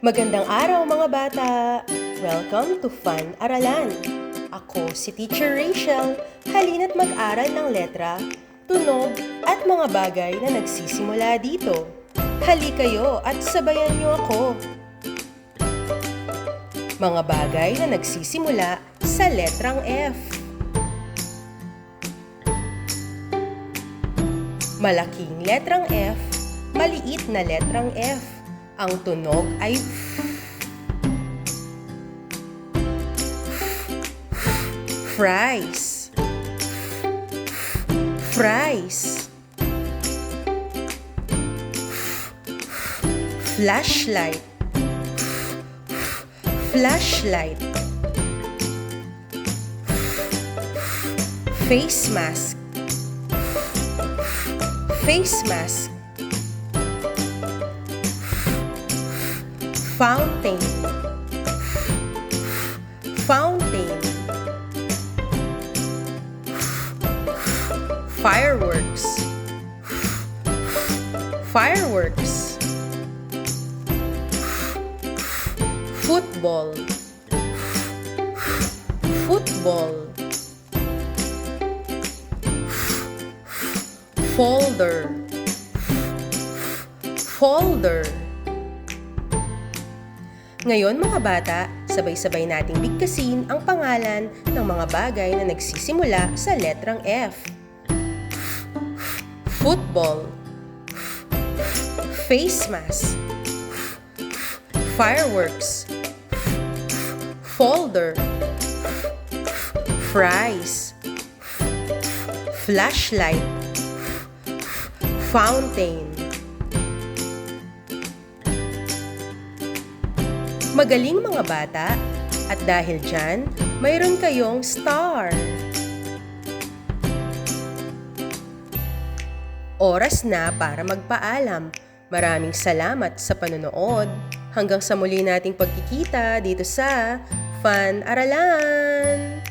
Magandang araw mga bata! Welcome to Fun Aralan! Ako si Teacher Rachel. Halina't mag-aral ng letra, tunog at mga bagay na nagsisimula dito. Hali kayo at sabayan niyo ako. Mga bagay na nagsisimula sa letrang F. Malaking letrang F, maliit na letrang F. Ang tunog ay. Fries. Fries. Flashlight. Flashlight. Face mask. Face mask. Fountain. Fountain. Fireworks. Fireworks. Football. Football. Folder. Folder. Ngayon mga bata, sabay-sabay nating bigkasin ang pangalan ng mga bagay na nagsisimula sa letrang F. Football. Face mask. Fireworks. Folder. Fries. Flashlight. Fountain Magaling mga bata at dahil dyan, mayroon kayong star. Oras na para magpaalam. Maraming salamat sa panonood. Hanggang sa muli nating pagkikita dito sa Fun Aralan!